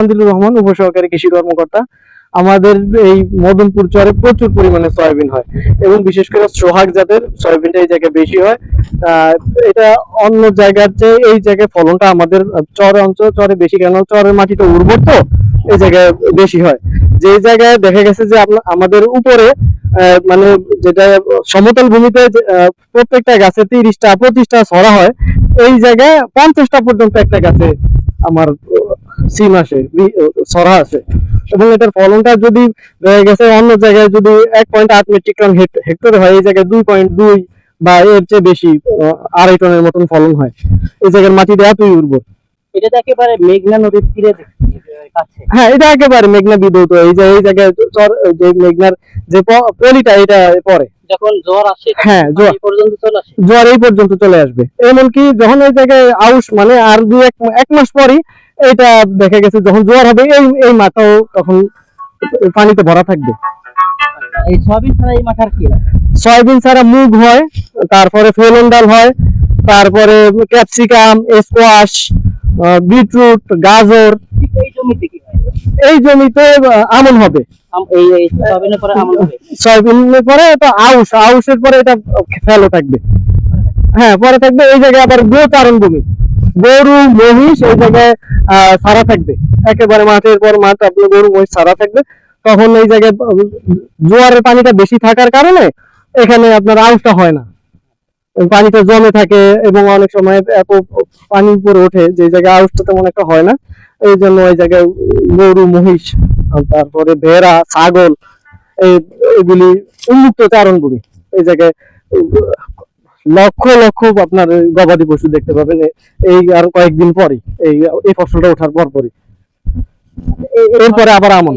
আলহামদুলিল্লাহ রহমান, উপসহকারী কৃষি কর্মকর্তা। আমাদের এই মদনপুর চরে প্রচুর পরিমাণে সয়াবিন হয় এবং বিশেষ করে সোহাগ জাতের সয়াবিনটা এই জায়গায় বেশি হয়। এটা অন্য জায়গার চেয়ে এই জায়গায় ফলনটা আমাদের চর অঞ্চল, চরে বেশি কেন? চরের মাটিটা উর্বর তো, এই জায়গায় বেশি হয়। যে জায়গায় দেখা গেছে যে আমাদের উপরে মানে যেটা সমতল ভূমিতে প্রত্যেকটা গাছে তিরিশটা, পঁচিশটা ছড়া হয়, এই জায়গায় পঞ্চাশটা পর্যন্ত একটা গাছে আমার সিম আসে ছড়া আসে। এবং এটার ফলনটা যদি দেখা গেছে অন্য জায়গায় যদি এক পয়েন্ট আট মেট্রিক টন হেক্ট- হেক্টরে হয় এই জায়গায় দুই পয়েন্ট দুই বা এর চেয়ে বেশি আড়াই টনের মতন ফলন হয়। এই জায়গার মাটিটা এতই উর্বর। এটা একেবারে মেঘনা নদীর তীরে হ্যাঁ এটা একেবারে মেঘনা বিধৌত এই যে এই জায়গায় চর যে মেঘনার যে পলিটা এটা পরে। যখন জ্বর আসে হ্যাঁ জোয়ার পর্যন্ত চলে আসে। জ্বর এই পর্যন্ত চলে আসবে। এমনকি যখন এই জায়গায় আউশ মানে আর দু এক মাস পরই এটা দেখা গেছে যখন জোয়ার হবে এই এই মাথাও তখন পানিতে ভরা থাকবে। এই সয়াবিন ছাড়া এই মাঠার কি সয়াবিন ছাড়া মুগ হয় তারপরে ফেলন ডাল হয় তারপরে ক্যাপসিকাম স্কোয়াশ বিটরুট গাজর। এই জমিতে কি এই জমিতে আমন হবে। সয়াবিনের পরে এটা আউশ আউশের পরে এটা ফেলো থাকবে। হ্যাঁ পরে থাকবে এই জায়গায় আবার গো চারণ ভূমি। গরু মহিষ এই জায়গায় সারা থাকবে। একেবারে মাঠের পর মাঠ আপনার গরু মহিষ সারা থাকবে। তখন এই জায়গায় জোয়ারের পানিটা বেশি থাকার কারণে এখানে আপনার আউশটা হয় না। পানিটা জমে থাকে এবং অনেক সময় এত পানি উপরে ওঠে যে জায়গায় আউশটা তেমন একটা হয় না। এই জন্য ওই জায়গায় গরু, মহিষ তারপরে ভেড়া, ছাগল, এই, এগুলি উন্মুক্ত চারণভূমি। এই জায়গায় লক্ষ লক্ষ আপনার গবাদি পশু দেখতে পাবেন এই আর কয়েকদিন পরে এই এই ফসলটা ওঠার পর পরে এরপরে আবার আমন?